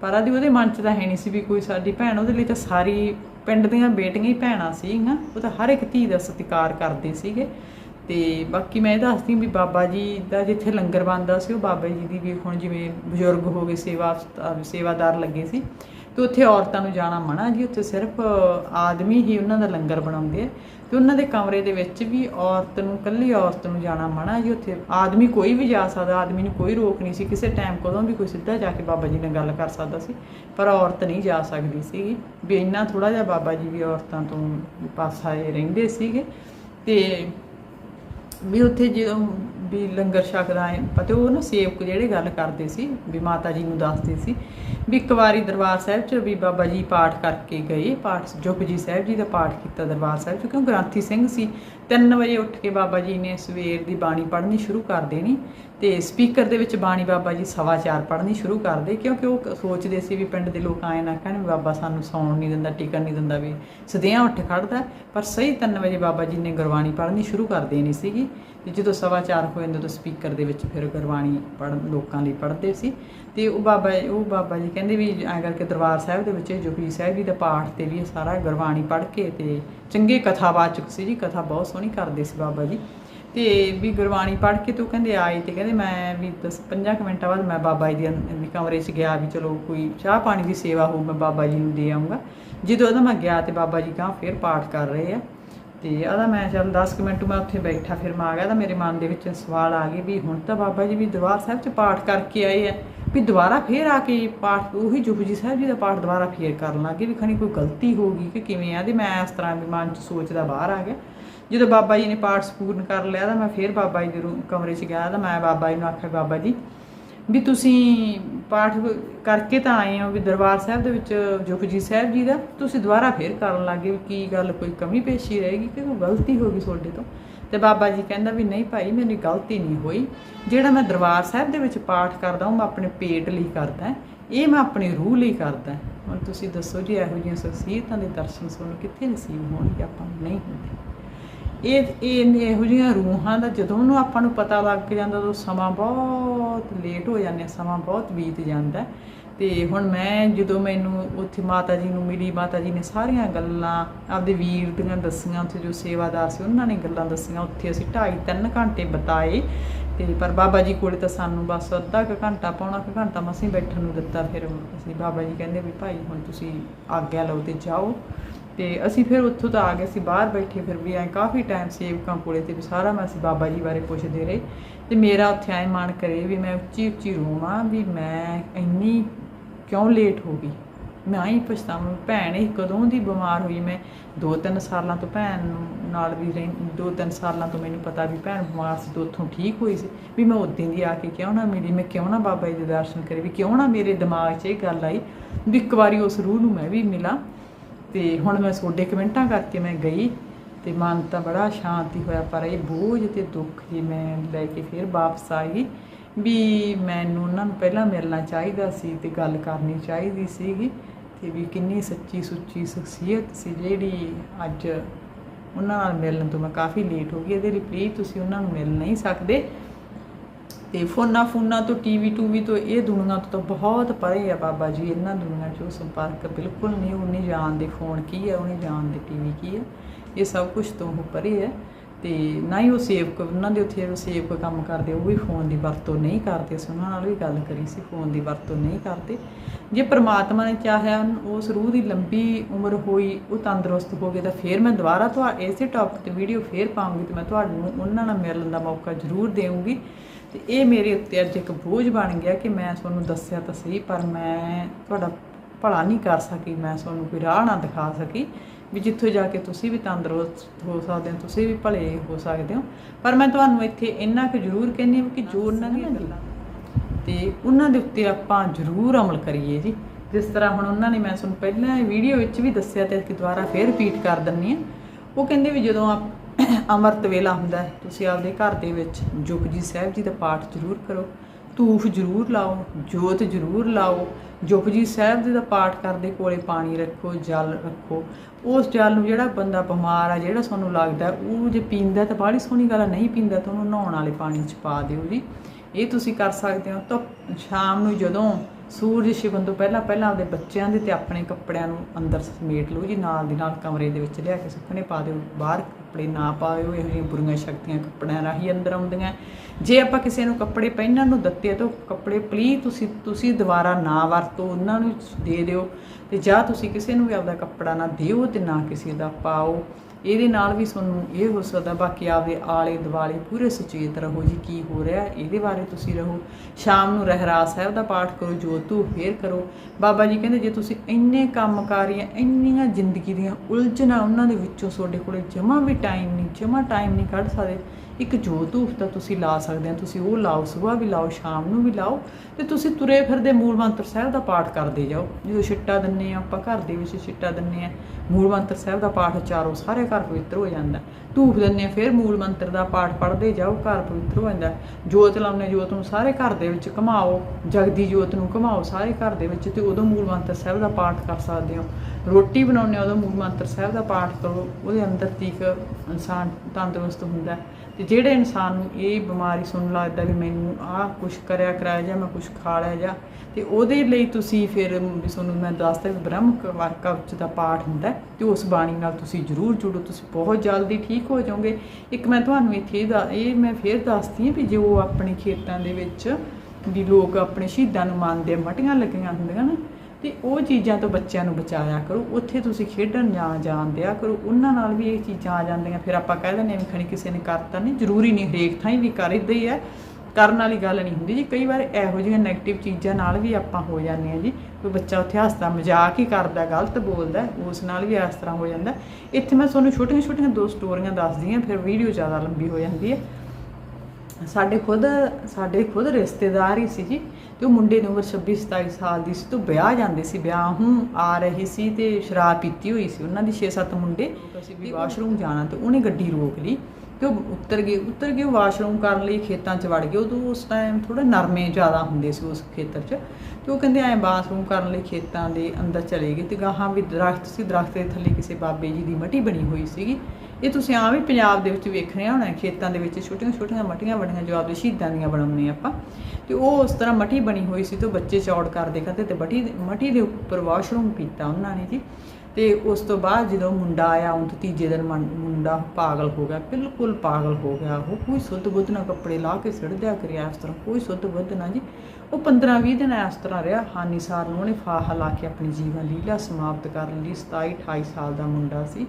A: ਪਰ ਆਦੀ ਉਹਦੇ ਮਨ ਚ ਤਾਂ ਹੈ ਨਹੀਂ ਸੀ ਵੀ ਕੋਈ ਸਾਡੀ ਭੈਣ, ਉਹਦੇ ਲਈ ਤਾਂ ਸਾਰੀ ਪਿੰਡ ਦੀਆਂ ਬੇਟੀਆਂ ਹੀ ਭੈਣਾਂ ਸੀਗੀਆਂ। ਉਹ ਤਾਂ ਹਰ ਇੱਕ ਧੀ ਦਾ ਸਤਿਕਾਰ ਕਰਦੇ ਸੀਗੇ। ਤੇ ਬਾਕੀ ਮੈਂ ਇਹ ਦੱਸਦੀ ਵੀ ਬਾਬਾ ਜੀ ਦਾ ਜਿੱਥੇ ਲੰਗਰ ਬਣਦਾ ਸੀ, ਉਹ ਬਾਬਾ ਜੀ ਦੀ ਵੀ ਹੁਣ ਜਿਵੇਂ ਬਜ਼ੁਰਗ ਹੋ ਗਏ, ਸੇਵਾ, ਸੇਵਾਦਾਰ ਲੱਗੇ ਸੀ। ਤੇ ਉੱਥੇ ਔਰਤਾਂ ਨੂੰ ਜਾਣਾ ਮਨਾ ਜੀ, ਉੱਥੇ ਸਿਰਫ ਆਦਮੀ ਹੀ ਉਹਨਾਂ ਦਾ ਲੰਗਰ ਬਣਾਉਂਦੇ ਆ। ਤੇ ਉਹਨਾਂ ਦੇ ਕਮਰੇ ਦੇ ਵਿੱਚ ਵੀ ਔਰਤ ਨੂੰ, ਇਕੱਲੀ ਔਰਤ ਨੂੰ ਜਾਣਾ ਮਨਾ ਜੀ, ਉੱਥੇ ਆਦਮੀ ਕੋਈ ਵੀ ਜਾ ਸਕਦਾ, ਆਦਮੀ ਨੂੰ ਕੋਈ ਰੋਕ ਨਹੀਂ ਸੀ। ਕਿਸੇ ਟਾਈਮ ਕਦੋਂ ਵੀ ਕੋਈ ਸਿੱਧਾ ਜਾ ਕੇ ਬਾਬਾ ਜੀ ਨਾਲ ਗੱਲ ਕਰ ਸਕਦਾ ਸੀ, ਪਰ ਔਰਤ ਨਹੀਂ ਜਾ ਸਕਦੀ ਸੀਗੀ। ਵੀ ਇੰਨਾ ਥੋੜਾ ਜਿਹਾ ਬਾਬਾ ਜੀ ਵੀ ਔਰਤਾਂ ਤੋਂ ਪਾਸਾ ਇਹ ਰਹਿੰਦੇ ਸੀਗੇ। ਤੇ ਵੀ ਉੱਥੇ ਜਦੋਂ ਵੀ ਲੰਗਰ ਛਕਦਾ ਹੈ, ਪਤਾ ਉਹ ਨਾ ਸੇਵਕ ਜਿਹੜੇ ਗੱਲ ਕਰਦੇ ਸੀ, ਵੀ ਮਾਤਾ ਜੀ ਨੂੰ ਦੱਸਦੇ ਸੀ ਵੀ ਇੱਕ ਵਾਰੀ ਦਰਬਾਰ ਸਾਹਿਬ 'ਚ ਵੀ ਬਾਬਾ ਜੀ ਪਾਠ ਕਰਕੇ ਗਏ, ਪਾਠ ਜਪਜੀ ਸਾਹਿਬ ਜੀ ਦਾ ਪਾਠ ਕੀਤਾ ਦਰਬਾਰ ਸਾਹਿਬ 'ਚ, ਕਿਉਂ ਗ੍ਰੰਥੀ ਸਿੰਘ ਸੀ। 3 ਵਜੇ ਉੱਠ ਕੇ ਬਾਬਾ ਜੀ ਨੇ ਸਵੇਰ ਦੀ ਬਾਣੀ ਪੜ੍ਹਨੀ ਸ਼ੁਰੂ ਕਰ ਦੇਣੀ ਤੇ ਸਪੀਕਰ ਦੇ ਵਿੱਚ ਬਾਣੀ ਬਾਬਾ ਜੀ ਸਵਾ ਚਾਰ ਪੜ੍ਹਨੀ ਸ਼ੁਰੂ ਕਰਦੇ ਕਿਉਂਕਿ ਉਹ ਸੋਚਦੇ ਸੀ ਵੀ ਪਿੰਡ ਦੇ ਲੋਕ ਆਏ ਨਾ ਕਹਿਣ ਵੀ ਬਾਬਾ ਸਾਨੂੰ ਸੌਣ ਨਹੀਂ ਦਿੰਦਾ, ਟਿਕਣ ਨਹੀਂ ਦਿੰਦਾ ਵੀ ਸਦਿਆਂ ਉੱਠ ਖੜਦਾ ਪਰ ਸਹੀ 3 ਵਜੇ ਬਾਬਾ ਜੀ ਨੇ ਗੁਰਬਾਣੀ ਪੜ੍ਹਨੀ ਸ਼ੁਰੂ ਕਰ ਦੇਣੀ ਸੀਗੀ ਤੇ ਜਦੋਂ ਸਵਾ ਚਾਰ ਹੋ ਜਾਂਦੇ ਤਾਂ ਸਪੀਕਰ ਦੇ ਵਿੱਚ ਫਿਰ ਗੁਰਬਾਣੀ ਪੜ੍ਹਨ ਲੋਕਾਂ ਲਈ ਪੜ੍ਹਦੇ ਸੀ ਤੇ ਉਹ ਬਾਬਾ ਉਹ ਬਾਬਾ ਜੀ ਕਹਿੰਦੇ ਵੀ ਐਂ ਕਰਕੇ ਦਰਬਾਰ ਸਾਹਿਬ ਦੇ ਵਿੱਚ ਜੁਗੀ ਸਾਹਿਬ ਜੀ ਦਾ ਪਾਠ ਤੇ ਵੀ ਸਾਰਾ ਗੁਰਬਾਣੀ ਪੜ੍ਹ ਕੇ ਤੇ ਚੰਗੇ ਕਥਾਵਾਚਕ ਸੀ ਜੀ, ਕਥਾ ਬਹੁਤ ਸੋਹਣੀ ਕਰਦੇ ਸੀ ਬਾਬਾ ਜੀ। ਤੇ ਵੀ ਗੁਰਬਾਣੀ ਪੜ੍ਹ ਕੇ ਤੂੰ ਕਹਿੰਦੇ ਆਈ ਤੇ ਕਹਿੰਦੇ ਮੈਂ ਵੀ 10 5 ਕੁ ਮਿੰਟਾਂ ਬਾਅਦ ਮੈਂ ਬਾਬਾ ਜੀ ਦੇ ਕਮਰੇ 'ਚ ਗਿਆ ਵੀ ਚਲੋ ਕੋਈ ਚਾਹ ਪਾਣੀ ਦੀ ਸੇਵਾ ਹੋ ਮੈਂ ਬਾਬਾ ਜੀ ਨੂੰ ਦੇ ਆਉਂਗਾ ਜਦੋਂ ਉਹਦਾ ਮੈਂ ਗਿਆ ਤੇ ਬਾਬਾ ਜੀ ਕਹਾਂ ਫੇਰ ਪਾਠ ਕਰ ਰਹੇ ਆ। ਤੇ ਆਦਾ ਮੈਂ ਚੱਲ 10 ਕੁ ਮਿੰਟ ਮੈਂ ਉੱਥੇ ਬੈਠਾ, ਫਿਰ ਮੈਂ ਆ ਗਿਆ ਤਾਂ ਮੇਰੇ ਮਨ ਦੇ ਵਿੱਚ ਸਵਾਲ ਆ ਗਏ ਵੀ ਹੁਣ ਤਾਂ ਬਾਬਾ ਜੀ ਵੀ ਦਰਬਾਰ ਸਾਹਿਬ 'ਚ ਪਾਠ ਕਰਕੇ ਆਏ ਆ, ਵੀ ਦੁਬਾਰਾ ਫੇਰ ਆ ਕੇ ਪਾਠ, ਉਹੀ ਜਪਜੀ ਸਾਹਿਬ ਜੀ ਦਾ ਪਾਠ ਦੁਬਾਰਾ ਫੇਰ ਕਰਨ ਲੱਗੇ ਵੀ ਖਣੀ ਕੋਈ ਗਲਤੀ ਹੋ ਗਈ ਕਿ ਕਿਵੇਂ ਆ, ਤੇ ਮੈਂ ਇਸ ਤਰ੍ਹਾਂ ਵੀ ਮਨ 'ਚ ਸੋਚਦਾ ਬਾਹਰ ਆ ਗਿਆ। ਜਦੋਂ ਬਾਬਾ ਜੀ ਨੇ ਪਾਠ ਸਪੂਰਨ ਕਰ ਲਿਆ ਤਾਂ ਮੈਂ ਫੇਰ ਬਾਬਾ ਜੀ ਦੇ ਰੂ- ਕਮਰੇ 'ਚ ਗਿਆ ਤਾਂ ਮੈਂ ਬਾਬਾ ਜੀ ਨੂੰ ਆਖਿਆ, ਬਾਬਾ ਜੀ ਵੀ ਤੁਸੀਂ ਪਾਠ ਕਰਕੇ ਤਾਂ ਆਏ ਹੋ ਵੀ ਦਰਬਾਰ ਸਾਹਿਬ ਦੇ ਵਿੱਚ ਜਪਜੀ ਸਾਹਿਬ ਜੀ ਦਾ, ਤੁਸੀਂ ਦੁਬਾਰਾ ਫੇਰ ਕਰਨ ਲੱਗੇ ਵੀ ਕੀ ਗੱਲ, ਕੋਈ ਕਮੀ ਪੇਸ਼ੀ ਰਹੇਗੀ ਕਿ ਕੋਈ ਗਲਤੀ ਹੋ ਗਈ ਤੁਹਾਡੇ ਤੋਂ? ਤੇ ਬਾਬਾ ਜੀ ਕਹਿੰਦਾ ਵੀ ਨਹੀਂ ਭਾਈ ਮੇਰੀ ਗਲਤੀ ਨਹੀਂ ਹੋਈ। ਜਿਹੜਾ ਮੈਂ ਦਰਬਾਰ ਸਾਹਿਬ ਦੇ ਵਿੱਚ ਪਾਠ ਕਰਦਾ ਉਹ ਮੈਂ ਆਪਣੇ ਪੇਟ ਲਈ ਕਰਦਾ ਇਹ ਮੈਂ ਆਪਣੀ ਰੂਹ ਲਈ ਕਰਦਾ ਹੁਣ ਤੁਸੀਂ ਦੱਸੋ ਜੀ, ਇਹੋ ਜਿਹੀਆਂ ਸ਼ਖਸੀਅਤਾਂ ਦੇ ਦਰਸ਼ਨ ਸਾਨੂੰ ਕਿੱਥੇ ਨਸੀਬ ਹੋਣਗੇ? ਆਪਾਂ ਨੂੰ ਨਹੀਂ ਹੁੰਦੇ। ਇਹ ਇਹ ਇਹੋ ਜਿਹੀਆਂ ਰੂਹਾਂ ਦਾ ਜਦੋਂ ਨੂੰ ਆਪਾਂ ਨੂੰ ਪਤਾ ਲੱਗ ਜਾਂਦਾ ਉਦੋਂ ਸਮਾਂ ਬਹੁਤ ਲੇਟ ਹੋ ਜਾਂਦੇ ਸਮਾਂ ਬਹੁਤ ਬੀਤ ਜਾਂਦਾ। ਤੇ ਹੁਣ ਮੈਂ ਜਦੋਂ ਮੈਨੂੰ ਉੱਥੇ ਮਾਤਾ ਜੀ ਨੂੰ ਮਿਲੀ, ਮਾਤਾ ਜੀ ਨੇ ਸਾਰੀਆਂ ਗੱਲਾਂ ਆਪਦੇ ਵੀਰ ਦੀਆਂ ਦੱਸੀਆਂ, ਉੱਥੇ ਜੋ ਸੇਵਾਦਾਰ ਸੀ ਉਹਨਾਂ ਨੇ ਗੱਲਾਂ ਦੱਸੀਆਂ, ਉੱਥੇ ਅਸੀਂ 2.5 3 ਘੰਟੇ ਬਿਤਾਏ। ਤੇ ਪਰ ਬਾਬਾ ਜੀ ਕੋਲੇ ਤਾਂ ਸਾਨੂੰ ਬਸ ਅੱਧਾ ਕੁ ਘੰਟਾ, ਪੌਣਾ ਕੁ ਘੰਟਾ ਮਸੀਂ ਬੈਠਣ ਨੂੰ ਦਿੱਤਾ, ਫਿਰ ਅਸੀਂ ਬਾਬਾ ਜੀ ਕਹਿੰਦੇ ਵੀ ਭਾਈ ਹੁਣ ਤੁਸੀਂ ਆਗਿਆ ਲਓ ਤੇ ਜਾਓ। ਤੇ ਅਸੀਂ ਫਿਰ ਉੱਥੋਂ ਤਾਂ ਆ ਗਏ ਸੀ ਬਾਹਰ ਬੈਠੇ ਫਿਰ ਵੀ ਐ ਕਾਫੀ ਟਾਈਮ ਸੇਵਕਾਂ ਕੋਲੇ ਤੇ ਵੀ ਸਾਰਾ ਮੈਂ ਅਸੀਂ ਬਾਬਾ ਜੀ ਬਾਰੇ ਪੁੱਛਦੇ ਰਹੇ। ਤੇ ਮੇਰਾ ਉੱਥੇ ਐ ਮਨ ਕਰੇ ਵੀ ਮੈਂ ਉੱਚੀ ਉੱਚੀ ਰੋਵਾਂ ਵੀ ਮੈਂ ਇੰਨੀ ਕਿਉਂ ਲੇਟ ਹੋ ਗਈ? ਮੈਂ ਹੀ ਪਛਤਾਵਾਂ, ਭੈਣ ਇਹ ਕਦੋਂ ਦੀ ਬਿਮਾਰ ਹੋਈ ਮੈਂ? 2-3 ਸਾਲਾਂ ਤੋਂ ਭੈਣ ਨਾਲ ਵੀ ਰਹਿ 2-3 ਸਾਲਾਂ ਤੋਂ ਮੈਨੂੰ ਪਤਾ ਵੀ ਭੈਣ ਬਿਮਾਰ ਸੀ ਤੇ ਉੱਥੋਂ ਠੀਕ ਹੋਈ ਸੀ। ਵੀ ਮੈਂ ਉਦੋਂ ਦੀ ਆ ਕੇ ਕਿਉਂ ਨਾ ਮਿਲੀ, ਮੈਂ ਕਿਉਂ ਨਾ ਬਾਬਾ ਜੀ ਦੇ ਦਰਸ਼ਨ ਕਰੇ, ਵੀ ਕਿਉਂ ਨਾ ਮੇਰੇ ਦਿਮਾਗ 'ਚ ਇਹ ਗੱਲ ਆਈ ਵੀ ਇੱਕ ਵਾਰੀ ਉਸ ਰੂਹ ਨੂੰ ਮੈਂ ਵੀ ਮਿਲਾਂ। ਤੇ ਹੁਣ ਮੈਂ ਤੁਹਾਡੇ ਕਮੈਂਟਾਂ ਕਰਕੇ ਮੈਂ ਗਈ ਤੇ ਮਨ ਤਾਂ ਬੜਾ ਸ਼ਾਂਤੀ ਹੋਇਆ, ਪਰ ਇਹ ਬੋਝ ਤੇ ਦੁੱਖ ਜੀ ਮੈਂ ਲੈ ਕੇ ਫਿਰ ਵਾਪਸ ਆ ਗਈ ਵੀ ਮੈਨੂੰ ਉਹਨਾਂ ਨੂੰ ਪਹਿਲਾਂ ਮਿਲਣਾ ਚਾਹੀਦਾ ਸੀ ਤੇ ਗੱਲ ਕਰਨੀ ਚਾਹੀਦੀ ਸੀਗੀ ਤੇ ਵੀ ਕਿੰਨੀ ਸੱਚੀ ਸੁੱਚੀ ਸ਼ਖਸੀਅਤ ਸੀ ਜਿਹੜੀ ਅੱਜ ਉਹਨਾਂ ਨਾਲ ਮਿਲਣ ਤੋਂ ਮੈਂ ਕਾਫੀ ਲੇਟ ਹੋ ਗਈ। ਇਹਦੇ ਲਈ ਪਲੀਜ਼ ਤੁਸੀਂ ਉਹਨਾਂ ਨੂੰ ਮਿਲ ਨਹੀਂ ਸਕਦੇ। ਤੇ ਫੋਨਾਂ ਫੋਨਾਂ ਤੋਂ ਟੀਵੀ, ਟੂਵੀ ਤੋਂ ਇਹ ਦੁਨੀਆ ਤੋਂ ਤਾਂ ਬਹੁਤ ਪਰੇ ਆ ਬਾਬਾ ਜੀ, ਇਹਨਾਂ ਦੁਨੀਆ 'ਚ ਉਹ ਸੰਪਰਕ ਬਿਲਕੁਲ ਨਹੀਂ ਉਹਨੇ ਨਹੀਂ ਜਾਣਦੇ ਫੋਨ ਕੀ ਹੈ ਉਹਨੇ ਨਹੀਂ ਜਾਣਦੇ ਟੀਵੀ ਕੀ ਹੈ ਇਹ ਸਭ ਕੁਝ ਤੋਂ ਉਹ ਪਰੇ ਹੈ ਤੇ ਨਾ ਹੀ ਉਹ ਸੇਵਕ, ਉਹਨਾਂ ਦੇ ਉੱਥੇ ਉਹ ਸੇਵਕ ਕੰਮ ਕਰਦੇ, ਉਹ ਵੀ ਫੋਨ ਦੀ ਵਰਤੋਂ ਨਹੀਂ ਕਰਦੇ, ਅਸੀਂ ਉਹਨਾਂ ਨਾਲ ਵੀ ਗੱਲ ਕਰੀ ਸੀ, ਫੋਨ ਦੀ ਵਰਤੋਂ ਨਹੀਂ ਕਰਦੇ। ਜੇ ਪ੍ਰਮਾਤਮਾ ਨੇ ਚਾਹਿਆ, ਉਸ ਰੂਹ ਦੀ ਲੰਬੀ ਉਮਰ ਹੋਈ, ਉਹ ਤੰਦਰੁਸਤ ਹੋ ਗਏ, ਤਾਂ ਫਿਰ ਮੈਂ ਦੁਬਾਰਾ ਤੁਹਾ, ਇਸੇ ਟੌਪਿਕ ਤੇ ਵੀਡੀਓ ਫੇਰ ਪਾਉਂਗੀ ਤੇ ਮੈਂ ਤੁਹਾਨੂੰ ਉਹਨਾਂ ਨਾਲ ਮਿਲਣ ਦਾ ਮੌਕਾ ਜ਼ਰੂਰ ਦੇਵਾਂਗੀ। ਤੇ ਇਹ ਮੇਰੇ ਉੱਤੇ ਅੱਜ ਇੱਕ ਬੋਝ ਬਣ ਗਿਆ ਕਿ ਮੈਂ ਤੁਹਾਨੂੰ ਦੱਸਿਆ ਤਾਂ ਸਹੀ, ਪਰ ਮੈਂ ਤੁਹਾਡਾ ਭਲਾ ਨਹੀਂ ਕਰ ਸਕੀ, ਮੈਂ ਤੁਹਾਨੂੰ ਕੋਈ ਰਾਹ ਨਾ ਦਿਖਾ ਸਕੀ ਵੀ ਜਿੱਥੇ ਜਾ ਕੇ ਤੁਸੀਂ ਵੀ ਤੰਦਰੁਸਤ ਹੋ ਸਕਦੇ ਹੋ, ਤੁਸੀਂ ਵੀ ਭਲੇ ਹੋ ਸਕਦੇ ਹੋ। ਪਰ ਮੈਂ ਤੁਹਾਨੂੰ ਇੱਥੇ ਇੰਨਾ ਕੁ ਜ਼ਰੂਰ ਕਹਿੰਦੀ ਹਾਂ ਕਿ ਜੋ ਉਹਨਾਂ ਦੀਆਂ ਗੱਲਾਂ ਤੇ ਉਹਨਾਂ ਦੇ ਉੱਤੇ ਆਪਾਂ ਜ਼ਰੂਰ ਅਮਲ ਕਰੀਏ ਜੀ। ਜਿਸ ਤਰ੍ਹਾਂ ਹੁਣ ਉਹਨਾਂ ਨੇ ਮੈਂ ਤੁਹਾਨੂੰ ਪਹਿਲਾਂ ਵੀਡੀਓ ਵਿੱਚ ਵੀ ਦੱਸਿਆ ਤੇ ਕਿ ਦੁਬਾਰਾ ਫੇਰ ਰਿਪੀਟ ਕਰ ਦਿੰਨੀ ਆ ਉਹ ਕਹਿੰਦੇ ਵੀ ਜਦੋਂ ਆਪ ਅੰਮ੍ਰਿਤ ਵੇਲਾ ਹੁੰਦਾ ਤੁਸੀਂ ਆਪਦੇ ਘਰ ਦੇ ਵਿੱਚ ਜਪਜੀ ਸਾਹਿਬ ਜੀ ਦਾ ਪਾਠ ਜ਼ਰੂਰ ਕਰੋ। ਧੂਫ ਜ਼ਰੂਰ ਲਾਓ, ਜੋਤ ਜ਼ਰੂਰ ਲਾਓ। ਜਪਜੀ ਸਾਹਿਬ ਜੀ ਦਾ ਪਾਠ ਕਰਦੇ ਕੋਲੇ ਪਾਣੀ ਰੱਖੋ, ਜਲ ਰੱਖੋ। ਉਸ ਜਲ ਨੂੰ ਜਿਹੜਾ ਬੰਦਾ ਬਿਮਾਰ ਆ, ਜਿਹੜਾ ਤੁਹਾਨੂੰ ਲੱਗਦਾ ਉਹ ਜੇ ਪੀਂਦਾ ਤਾਂ ਬਾਹਲੀ ਸੋਹਣੀ ਗੱਲ ਨਹੀਂ ਪੀਂਦਾ ਤਾਂ ਉਹਨੂੰ ਨਹਾਉਣ ਵਾਲੇ ਪਾਣੀ 'ਚ ਪਾ ਦਿਓ ਜੀ। ਇਹ ਤੁਸੀਂ ਕਰ ਸਕਦੇ ਹੋ। ਤਾਂ ਸ਼ਾਮ ਨੂੰ ਜਦੋਂ ਸੂਰਜ ਛਿਪਣ ਤੋਂ ਪਹਿਲਾਂ ਪਹਿਲਾਂ ਆਪਦੇ ਬੱਚਿਆਂ ਦੇ ਤੇ ਆਪਣੇ ਕੱਪੜਿਆਂ ਨੂੰ ਅੰਦਰ ਸਮੇਟ ਲਓ ਜੀ, ਨਾਲ ਦੀ ਨਾਲ ਕਮਰੇ ਦੇ ਵਿੱਚ ਲਿਆ ਕੇ ਸੁੱਕਣੇ ਪਾ ਦਿਓ, ਬਾਹਰ ਕੱਪੜੇ ਨਾ ਪਾਇਓ, ਇਹੋ ਜਿਹੀਆਂ ਬੁਰੀਆਂ ਸ਼ਕਤੀਆਂ ਕੱਪੜਿਆਂ ਰਾਹੀਂ ਅੰਦਰ ਆਉਂਦੀਆਂ। ਜੇ ਆਪਾਂ ਕਿਸੇ ਨੂੰ ਕੱਪੜੇ ਪਹਿਨਣ ਨੂੰ ਦਿੱਤੇ ਤਾਂ ਉਹ ਕੱਪੜੇ ਪਲੀਜ਼ ਤੁਸੀਂ ਤੁਸੀਂ ਦੁਬਾਰਾ ਨਾ ਵਰਤੋ, ਉਹਨਾਂ ਨੂੰ ਦੇ ਦਿਓ। ਤੇ ਜਾਂ ਤੁਸੀਂ ਕਿਸੇ ਨੂੰ ਵੀ ਆਪਦਾ ਕੱਪੜਾ ਨਾ ਦਿਓ ਤੇ ਨਾ ਕਿਸੇ ਦਾ ਪਾਓ। ਇਹਦੇ ਨਾਲ ਵੀ ਤੁਹਾਨੂੰ ਇਹ ਹੋ ਸਕਦਾ ਬਾਕੀ ਆਪਦੇ ਆਲੇ ਦੁਆਲੇ ਪੂਰੇ ਸੁਚੇਤ ਰਹੋ ਜੀ ਕੀ ਹੋ ਰਿਹਾ, ਇਹਦੇ ਬਾਰੇ ਤੁਸੀਂ ਰਹੋ। ਸ਼ਾਮ ਨੂੰ ਰਹਿਰਾਸ ਸਾਹਿਬ ਦਾ ਪਾਠ ਕਰੋ ਜੋਤੂ ਧੂਪ ਫੇਰ ਕਰੋ। ਬਾਬਾ ਜੀ ਕਹਿੰਦੇ ਜੇ ਤੁਸੀਂ ਇੰਨੇ ਕੰਮਕਾਰੀਆਂ ਇੰਨੀਆਂ ਜ਼ਿੰਦਗੀ ਦੀਆਂ ਉਲਝਣਾਂ ਉਹਨਾਂ ਦੇ ਵਿੱਚੋਂ ਤੁਹਾਡੇ ਕੋਲੇ ਜਮਾ ਵੀ ਟਾਈਮ ਨਹੀਂ, ਜਮਾ ਟਾਈਮ ਨਹੀਂ ਕੱਢ ਸਕਦੇ। ਇੱਕ ਜੋਤ ਧੂਪ ਤਾਂ ਤੁਸੀਂ ਲਾ ਸਕਦੇ ਆ ਤੁਸੀਂ ਉਹ ਲਾਓ, ਸਵੇਰ ਵੀ ਲਾਓ, ਸ਼ਾਮ ਨੂੰ ਵੀ ਲਾਓ ਤੇ ਤੁਸੀਂ ਤੁਰੇ ਫਿਰਦੇ ਮੂਲ ਮੰਤਰ ਸਾਹਿਬ ਦਾ ਪਾਠ ਕਰਦੇ ਜਾਓ। ਜਦੋਂ ਛਿੱਟਾ ਦਿੰਨੇ ਆ, ਆਪਾਂ ਘਰ ਦੇ ਵਿੱਚ ਛਿੱਟਾ ਦਿੰਨੇ ਆ, ਮੂਲ ਮੰਤਰ ਸਾਹਿਬ ਦਾ ਪਾਠ ਉਚਾਰੋ ਸਾਰੇ ਘਰ ਪਵਿੱਤਰ ਹੋ ਜਾਂਦਾ। ਧੂਫ ਦਿੰਨੇ ਆ, ਫਿਰ ਮੂਲ ਮੰਤਰ ਦਾ ਪਾਠ ਪੜ੍ਹਦੇ ਜਾਓ, ਘਰ ਪਵਿੱਤਰ ਹੋ ਜਾਂਦਾ। ਜੋਤ ਲਾਉਂਦੇ ਜੋਤ ਨੂੰ ਸਾਰੇ ਘਰ ਦੇ ਵਿੱਚ ਘਮਾਓ ਜਗਦੀ ਜੋਤ ਨੂੰ ਘਮਾਓ ਸਾਰੇ ਘਰ ਦੇ ਵਿੱਚ ਤੇ ਉਦੋਂ ਮੂਲ ਮੰਤਰ ਸਾਹਿਬ ਦਾ ਪਾਠ ਕਰ ਸਕਦੇ ਹੋ। ਰੋਟੀ ਬਣਾਉਂਦੇ ਉਦੋਂ ਮੂਲ ਮੰਤਰ ਸਾਹਿਬ ਦਾ ਪਾਠ ਕਰੋ, ਉਹਦੇ ਅੰਦਰ ਤੀਕ ਇਨਸਾਨ ਤੰਦਰੁਸਤ ਹੁੰਦਾ ਹੈ। ਤੇ ਜਿਹੜੇ ਇਨਸਾਨ ਨੂੰ ਇਹ ਬਿਮਾਰੀ ਸੁਣ ਲੱਗਦਾ ਵੀ ਮੈਨੂੰ ਆਹ ਕੁਛ ਕਰਿਆ ਕਰਾਇਆ ਜਾਂ ਮੈਂ ਕੁਛ ਖਾ ਲਿਆ ਜਾਂ, ਤੇ ਉਹਦੇ ਲਈ ਤੁਸੀਂ ਫਿਰ ਵੀ ਤੁਹਾਨੂੰ ਮੈਂ ਦੱਸਦਾ ਵੀ ਬ੍ਰਹਮ ਕਵਚ ਦਾ ਪਾਠ ਹੁੰਦਾ ਹੈ, ਤੇ ਉਸ ਬਾਣੀ ਨਾਲ ਤੁਸੀਂ ਜ਼ਰੂਰ ਜੁੜੋ, ਤੁਸੀਂ ਬਹੁਤ ਜਲਦੀ ਠੀਕ ਹੋ ਜਾਓਗੇ। ਇੱਕ ਮੈਂ ਤੁਹਾਨੂੰ ਇੱਥੇ ਦਾ, ਇਹ ਮੈਂ ਫੇਰ ਦੱਸਦੀ ਹਾਂ ਵੀ ਜੋ ਆਪਣੇ ਖੇਤਾਂ ਦੇ ਵਿੱਚ ਵੀ ਲੋਕ ਆਪਣੇ ਸ਼ਹੀਦਾਂ ਨੂੰ ਮੰਨਦੇ ਮਟੀਆਂ ਲੱਗੀਆਂ ਹੁੰਦੀਆਂ ਨਾ ਤੇ ਉਹ ਚੀਜ਼ਾਂ ਤੋਂ ਬੱਚਿਆਂ ਨੂੰ ਬਚਾਇਆ ਕਰੋ। ਉੱਥੇ ਤੁਸੀਂ ਖੇਡਣ ਜਾ ਜਾਣ ਦਿਆ ਕਰੋ। ਉਹਨਾਂ ਨਾਲ ਵੀ ਇਹ ਚੀਜ਼ਾਂ ਆ ਜਾਂਦੀਆਂ। ਫਿਰ ਆਪਾਂ ਕਹਿ ਦਿੰਦੇ ਹਾਂ ਵੀ ਖਣੀ ਕਿਸੇ ਨੇ ਕਰਤਾ ਨਹੀਂ। ਜ਼ਰੂਰੀ ਨਹੀਂ, ਹਰੇਕ ਥਾਂ ਹੀ ਵੀ ਕਰ ਇੱਦਾਂ ਹੀ ਹੈ। ਕਰਨ ਵਾਲੀ ਗੱਲ ਨਹੀਂ ਹੁੰਦੀ ਜੀ। ਕਈ ਵਾਰ ਇਹੋ ਜਿਹੀਆਂ 네ਗੇਟਿਵ ਚੀਜ਼ਾਂ ਨਾਲ ਵੀ ਆਪਾਂ ਹੋ ਜਾਂਦੇ ਆ ਜੀ। ਕੋਈ ਬੱਚਾ ਉੱਥੇ ਹੱਸਦਾ, ਮਜ਼ਾਕ ਹੀ ਕਰਦਾ, ਗਲਤ ਬੋਲਦਾ, ਉਸ ਨਾਲ ਵੀ ਇਸ ਤਰ੍ਹਾਂ ਹੋ ਜਾਂਦਾ। ਇੱਥੇ ਮੈਂ ਤੁਹਾਨੂੰ ਛੋਟੀਆਂ ਛੋਟੀਆਂ ਦੋ ਸਟੋਰੀਆਂ ਦੱਸਦੀ ਹਾਂ, ਫਿਰ ਵੀਡੀਓ ਜ਼ਿਆਦਾ ਲੰਬੀ ਹੋ ਜਾਂਦੀ ਹੈ। ਸਾਡੇ ਖੁਦ ਸਾਡੇ ਖੁਦ ਰਿਸ਼ਤੇਦਾਰ ਹੀ ਸੀ ਜੀ। ਤੇ ਉਹ ਮੁੰਡੇ ਦੀ ਉਮਰ 26 27 ਸਾਲ ਦੀ ਸੀ ਤੋਂ ਵਿਆਹ ਜਾਂਦੇ ਸੀ, ਵਿਆਹ ਹੂੰ ਆ ਰਹੇ ਸੀ ਤੇ ਸ਼ਰਾਬ ਪੀਤੀ ਹੋਈ ਸੀ। ਉਹਨਾਂ ਦੀ 6-7 ਮੁੰਡੇ ਅਸੀਂ ਵੀ ਵਾਸ਼ਰੂਮ ਜਾਣਾ ਤੇ ਉਹਨੇ ਗੱਡੀ ਰੋਕ ਲਈ ਤੇ ਉਹ ਉੱਤਰ ਗਏ। ਉੱਤਰ ਗਏ, ਉਹ ਵਾਸ਼ਰੂਮ ਕਰਨ ਲਈ ਖੇਤਾਂ 'ਚ ਵੜ ਗਏ। ਉਦੋਂ ਉਸ ਟਾਈਮ ਥੋੜਾ ਨਰਮੇ ਜ਼ਿਆਦਾ ਹੁੰਦੇ ਸੀ ਉਸ ਖੇਤਰ 'ਚ। ਤੇ ਉਹ ਕਹਿੰਦੇ ਐ ਬਾਥਰੂਮ ਕਰਨ ਲਈ ਖੇਤਾਂ ਦੇ ਅੰਦਰ ਚਲੇ ਗਏ ਤੇ ਗਾਹਾਂ ਵੀ ਦਰਖਤ ਸੀ, ਦਰਖਤ ਦੇ ਥੱਲੇ ਕਿਸੇ ਬਾਬੇ ਜੀ ਦੀ ਮਟੀ ਬਣੀ ਹੋਈ ਸੀਗੀ। ਇਹ ਤੁਸੀਂ ਆਮ ਹੀ ਪੰਜਾਬ ਦੇ ਵਿੱਚ ਵੇਖ ਰਹੇ ਹੋਣਾ ਖੇਤਾਂ ਦੇ ਵਿੱਚ ਛੋਟੀਆਂ ਛੋਟੀਆਂ ਮਟੀਆਂ ਬਣੀਆਂ ਜੋ ਆਪਦੇ ਸ਼ਹੀਦਾਂ ਦੀਆਂ ਬਣਾਉਂਦੇ ਆਪਾਂ। ਤੇ ਉਹ ਉਸ ਤਰ੍ਹਾਂ ਮਟੀ ਬਣੀ ਹੋਈ ਸੀ ਤੇ ਉਹ ਬੱਚੇ ਚੌੜ ਕਰਦੇ ਕਹਿੰਦੇ ਤੇ ਮਟੀ ਮਟੀ ਦੇ ਉੱਪਰ ਵਾਸ਼ਰੂਮ ਕੀਤਾ ਉਹਨਾਂ ਨੇ ਜੀ। ਤੇ ਉਸ ਤੋਂ ਬਾਅਦ ਜਦੋਂ ਮੁੰਡਾ ਆਇਆ ਉਹ ਤੀਜੇ ਦਿਨ ਮੁੰਡਾ ਪਾਗਲ ਹੋ ਗਿਆ, ਬਿਲਕੁਲ ਪਾਗਲ ਹੋ ਗਿਆ ਉਹ। ਕੋਈ ਸੁੱਧ ਬੁੱਧ ਨਾ ਕੱਪੜੇ ਲਾ ਕੇ ਸਿੜਦਿਆ ਕਰਿਆ ਇਸ ਤਰ੍ਹਾਂ, ਕੋਈ ਸੁੱਧ ਬੁੱਧ ਨਾ ਜੀ। ਉਹ 15 20 ਦਿਨ ਇਸ ਤਰ੍ਹਾਂ ਰਿਹਾ, ਹਾਨੀਸਾਰ ਨੂੰ ਉਹਨੇ ਫਾਹਾ ਲਾ ਕੇ ਆਪਣੀ ਜੀਵਨ ਲੀਲਾ ਸਮਾਪਤ ਕਰ ਲਈ। 27 28 ਸਾਲ ਦਾ ਮੁੰਡਾ ਸੀ।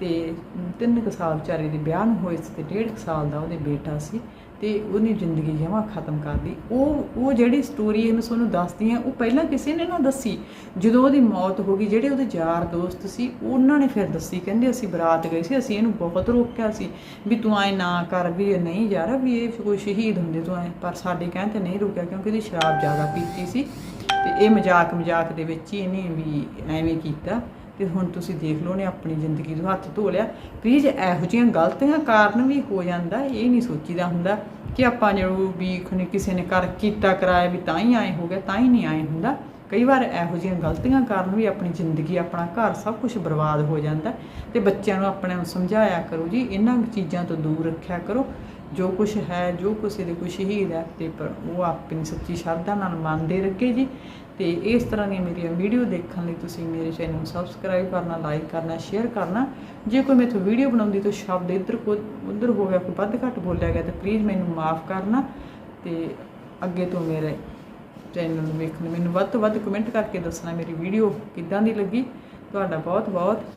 A: ਤੇ ਤਿੰਨ ਕੁ ਸਾਲ ਵਿਚਾਰੇ ਦੇ ਵਿਆਹ ਨੂੰ ਹੋਏ ਸੀ ਤੇ ਡੇਢ ਕੁ ਸਾਲ ਦਾ ਉਹਦੇ ਬੇਟਾ ਸੀ ਤੇ ਉਹਦੀ ਜ਼ਿੰਦਗੀ ਜਮਾ ਖਤਮ ਕਰ ਲਈ। ਉਹ ਉਹ ਜਿਹੜੀ ਸਟੋਰੀ ਹੈ ਮੈਂ ਤੁਹਾਨੂੰ ਦੱਸਦੀ ਹਾਂ, ਉਹ ਪਹਿਲਾਂ ਕਿਸੇ ਨੇ ਨਾ ਦੱਸੀ। ਜਦੋਂ ਉਹਦੀ ਮੌਤ ਹੋ ਗਈ, ਜਿਹੜੇ ਉਹਦੇ ਯਾਰ ਦੋਸਤ ਸੀ, ਉਹਨਾਂ ਨੇ ਫਿਰ ਦੱਸੀ। ਕਹਿੰਦੇ ਅਸੀਂ ਬਰਾਤ ਗਏ ਸੀ, ਅਸੀਂ ਇਹਨੂੰ ਬਹੁਤ ਰੋਕਿਆ ਸੀ ਵੀ ਤੂੰ ਐ ਨਾ ਕਰ ਵੀ ਇਹ ਨਹੀਂ ਯਾਰ, ਵੀ ਇਹ ਕੋਈ ਸ਼ਹੀਦ ਹੁੰਦੇ ਤੂੰ ਐ, ਪਰ ਸਾਡੇ ਕਹਿਣ ਤੇ ਨਹੀਂ ਰੁਕਿਆ ਕਿਉਂਕਿ ਇਹਦੀ ਸ਼ਰਾਬ ਜ਼ਿਆਦਾ ਪੀਤੀ ਸੀ। ਤੇ ਇਹ ਮਜ਼ਾਕ ਮਜ਼ਾਕ ਦੇ ਵਿੱਚ ਹੀ ਇਹਨੇ ਵੀ ਐਵੇਂ ਕੀਤਾ। ਤੇ ਹੁਣ ਤੁਸੀਂ ਦੇਖ ਲਓ ਨੇ ਆਪਣੀ ਜ਼ਿੰਦਗੀ ਤੋਂ ਹੱਥ ਧੋ ਲਿਆ। ਪਲੀਜ਼ ਇਹੋ ਜਿਹੀਆਂ ਗਲਤੀਆਂ ਕਾਰਨ ਵੀ ਹੋ ਜਾਂਦਾ, ਇਹ ਨਹੀਂ ਸੋਚੀਦਾ ਹੁੰਦਾ ਕਿ ਆਪਾਂ ਜਦੋਂ ਵੀ ਖਨੇ ਕਿਸੇ ਨੇ ਕਰ ਕੀਤਾ ਕਰਾਇਆ ਵੀ ਤਾਂ ਹੀ ਆਏ ਹੋ ਗਿਆ, ਤਾਂ ਹੀ ਨਹੀਂ ਆਏ ਹੁੰਦਾ। ਕਈ ਵਾਰ ਇਹੋ ਜਿਹੀਆਂ ਗਲਤੀਆਂ ਕਾਰਨ ਵੀ ਆਪਣੀ ਜ਼ਿੰਦਗੀ, ਆਪਣਾ ਘਰ ਸਭ ਕੁਝ ਬਰਬਾਦ ਹੋ ਜਾਂਦਾ। ਤੇ ਬੱਚਿਆਂ ਨੂੰ ਆਪਣੇ ਨੂੰ ਸਮਝਾਇਆ ਕਰੋ ਜੀ, ਇਹਨਾਂ ਚੀਜ਼ਾਂ ਤੋਂ ਦੂਰ ਰੱਖਿਆ ਕਰੋ। ਜੋ ਕੁਝ ਹੈ, ਜੋ ਕਿਸੇ ਦੇ ਕੋਈ ਸ਼ਹੀਦ ਹੈ, ਤੇ ਪਰ ਉਹ ਆਪਣੀ ਸੱਚੀ ਸ਼ਰਧਾ ਨਾਲ ਮੰਨਦੇ ਰੱਖੇ ਜੀ। ਤੇ ਇਸ ਤਰ੍ਹਾਂ ਦੀਆਂ ਮੇਰੀਆਂ ਵੀਡੀਓ ਦੇਖਣ ਲਈ ਤੁਸੀਂ ਮੇਰੇ ਚੈਨਲ ਨੂੰ ਸਬਸਕ੍ਰਾਈਬ ਕਰਨਾ ਲਾਈਕ ਕਰਨਾ ਸ਼ੇਅਰ ਕਰਨਾ। ਜੇ ਕੋਈ ਮੇਥੋਂ ਵੀਡੀਓ ਬਣਾਉਂਦੀ ਤਾਂ ਸ਼ਬਦ ਇੱਧਰ ਕੋ ਉੱਧਰ ਹੋ ਗਿਆ ਕੋਈ ਵੱਧ ਘੱਟ ਬੋਲਿਆ ਗਿਆ ਤਾਂ ਪਲੀਜ਼ ਮੈਨੂੰ ਮਾਫ ਕਰਨਾ। ਤੇ ਅੱਗੇ ਤੋਂ ਮੇਰੇ ਚੈਨਲ ਨੂੰ ਵੇਖਣ ਮੈਨੂੰ ਵੱਧ ਤੋਂ ਵੱਧ ਕਮੈਂਟ ਕਰਕੇ ਦੱਸਣਾ ਮੇਰੀ ਵੀਡੀਓ ਕਿੱਦਾਂ ਦੀ ਲੱਗੀ। ਤੁਹਾਡਾ ਬਹੁਤ ਬਹੁਤ